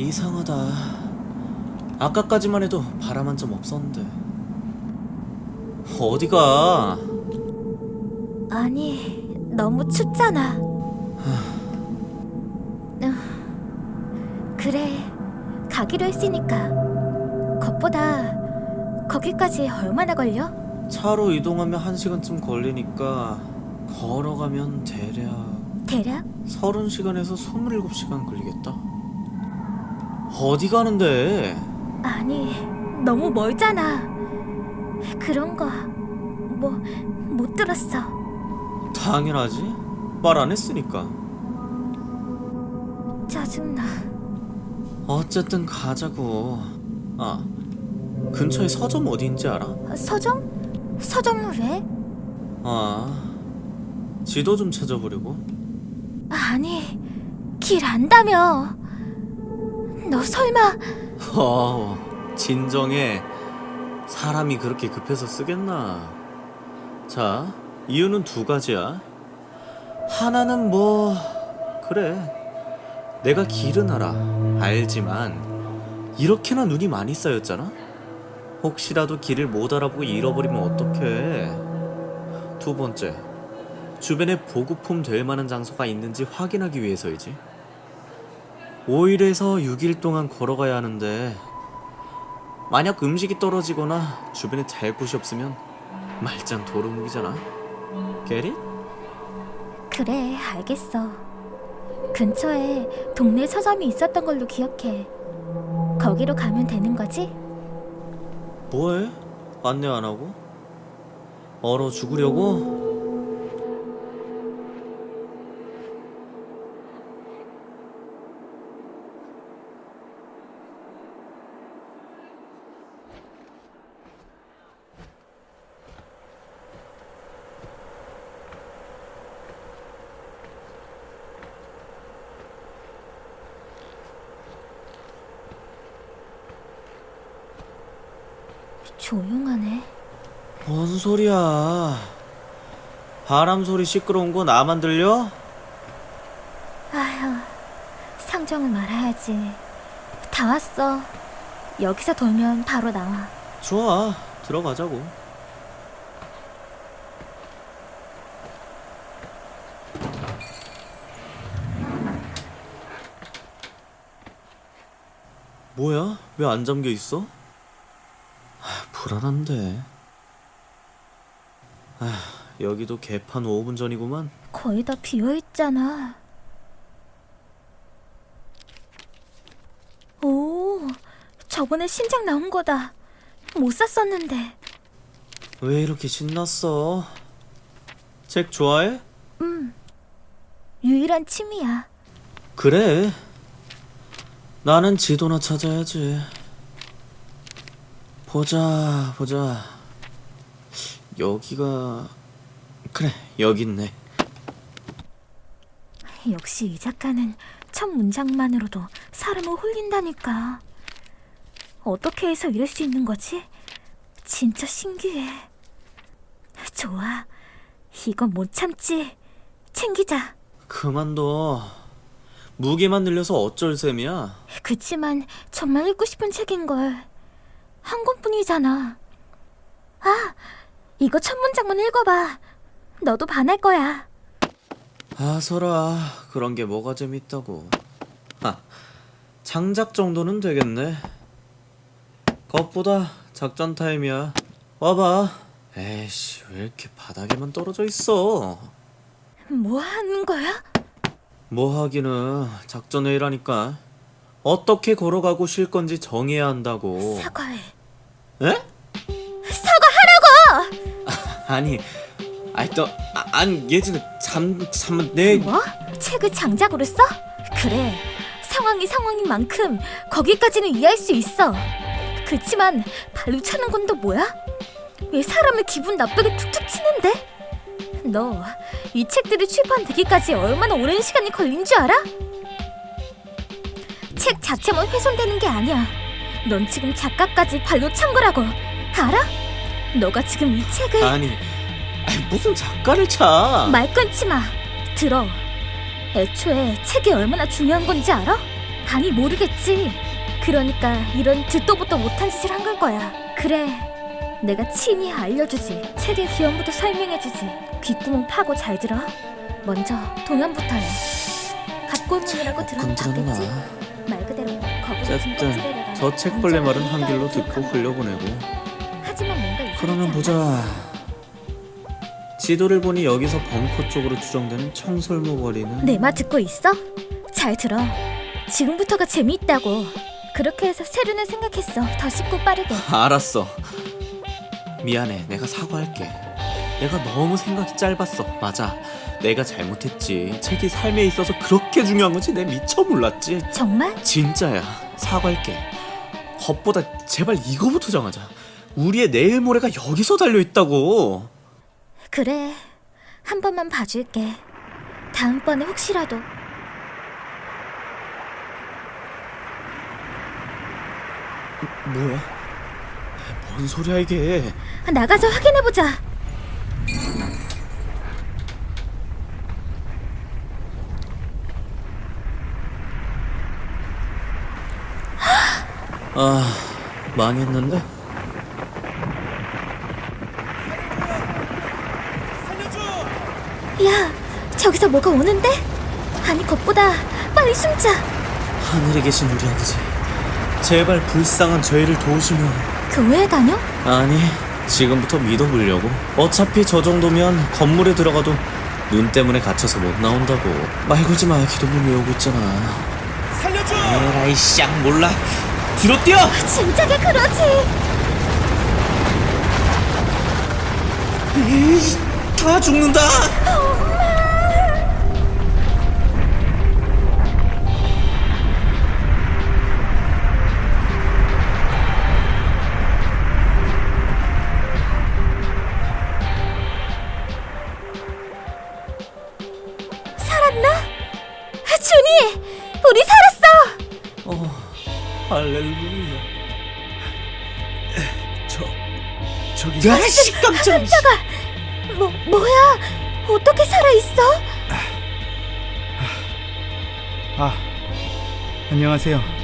이상하다. 아까까지만 해도 바람 한 점 없었는데. 어디가? 아니, 너무 춥잖아. 어, 그래, 가기로 했으니까. 겉보다 거기까지 얼마나 걸려? 차로 이동하면 한 시간쯤 걸리니까 걸어가면 대략 대략? 30시간에서 27시간 걸리겠다. 어디 가는데? 아니, 너무 멀잖아. 그런 거, 뭐, 못 들었어. 당연하지. 말 안 했으니까. 짜증나. 어쨌든 가자고. 아, 근처에 서점 어디인지 알아? 서점? 서점은 왜? 아, 지도 좀 찾아보려고. 아니, 길 안다며. 너 설마 어, 진정해. 사람이 그렇게 급해서 쓰겠나? 자, 이유는 두 가지야. 하나는 뭐, 그래. 내가 길은 알아. 알지만, 이렇게나 눈이 많이 쌓였잖아? 혹시라도 길을 못 알아보고 잃어버리면 어떡해. 두 번째, 주변에 보급품 될 만한 장소가 있는지 확인하기 위해서이지. 5일에서 6일 동안 걸어가야 하는데 만약 음식이 떨어지거나 주변에 잘 곳이 없으면 말짱 도루묵이잖아. 게리? 그래, 알겠어. 근처에 동네 서점이 있었던 걸로 기억해. 거기로 가면 되는 거지? 뭐해? 안내 안 하고? 얼어 죽으려고? 조용하네. 뭔 소리야? 바람 소리 시끄러운 거 나만 들려? 아휴, 상정을 말아야지. 다 왔어. 여기서 돌면 바로 나와. 좋아, 들어가자고. 뭐야? 왜 안 잠겨 있어? 아, 불안한데. 아, 여기도 개판 5분 전이구만. 거의 다 비어 있잖아. 오, 저번에 신작 나온 거다. 못 샀었는데. 왜 이렇게 신났어? 책 좋아해? 음, 유일한 취미야. 그래. 나는 지도나 찾아야지. 보자, 보자. 여기가 그래, 여기 있네. 역시 이 작가는 첫 문장만으로도 사람을 홀린다니까. 어떻게 해서 이럴 수 있는 거지? 진짜 신기해. 좋아. 이건 못 참지. 챙기자. 그만둬. 무게만 늘려서 어쩔 셈이야? 그치만 정말 읽고 싶은 책인걸. 한 권뿐이잖아. 아, 이거 첫 문장만 읽어봐. 너도 반할 거야. 아서라, 그런 게 뭐가 재밌다고. 하, 장작 정도는 되겠네. 겉보다 작전 타임이야. 와봐. 에이씨, 왜 이렇게 바닥에만 떨어져 있어? 뭐 하는 거야? 뭐 하기는 작전 회의라니까. 어떻게 걸어가고 쉴 건지 정해야 한다고. 사과해. 에? 사과하라고! 아니, 아니 또 아, 아니 예전에 잠잠 내 뭐? 책을 장작으로 써? 그래. 상황이 상황인 만큼 거기까지는 이해할 수 있어. 그치만 발로 차는 건 또 뭐야? 왜 사람을 기분 나쁘게 툭툭 치는데? 너 이 책들이 출판되기까지 얼마나 오랜 시간이 걸린 줄 알아? 책 자체만 훼손되는 게 아니야. 넌 지금 작가까지 발로 찬 거라고. 알아? 너가 지금 이 책을 아니, 아니 무슨 작가를 차? 말 끊지 마. 들어. 애초에 책이 얼마나 중요한 건지 알아? 아니 모르겠지. 그러니까 이런 듣도 보도 못한 짓을 한 걸 거야. 그래. 내가 친히 알려주지. 책의 기원부터 설명해주지. 귓구멍 파고 잘 들어. 먼저 동안부터 해. 갓골문이라고 들어봤겠지? 건드렸나? 말 그대로 거북이 어쨌든 저 책벌레 말은 한 길로 듣고 흘려보내고 하지만 뭔가 이상하지 그러면? 보자 지도를 보니 여기서 벙커 쪽으로 추정되는 청설모 거리는 내 말 듣고 있어? 잘 들어. 지금부터가 재미있다고. 그렇게 해서 세륜을 생각했어. 더 쉽고 빠르게. 알았어 미안해 내가 사과할게 내가 너무 생각이 짧았어 맞아 내가 잘못했지 책이 삶에 있어서 그렇게 중요한 거지 내 미처 몰랐지 정말? 진짜야 사과할게 겉보다 제발 이거부터 정하자 우리의 내일 모레가 여기서 달려 있다고 그래. 한 번만 봐줄게. 다음번에 혹시라도 뭐야 뭔 소리야 이게 나가서 확인해보자. 아 망했는데? 야, 저기서 뭐가 오는데? 아니, 것보다 빨리 숨자. 하늘에 계신 우리 아버지 제발 불쌍한 저희를 도우시면. 교회에 다녀? 아니 지금부터 믿어보려고. 어차피 저 정도면 건물에 들어가도 눈 때문에 갇혀서 못 나온다고. 말 걸지 마 기도문 외우고 있잖아. 살려줘! 에라이 쌍 몰라 뒤로 뛰어 진작에 그러지. 에이, 다 죽는다 살았나? 준이! 우리 살았어! 어 할렐루야 저 저기 야씨 깜짝이야 뭐, 뭐야? 어떻게 살아 있어? 아, 안녕하세요.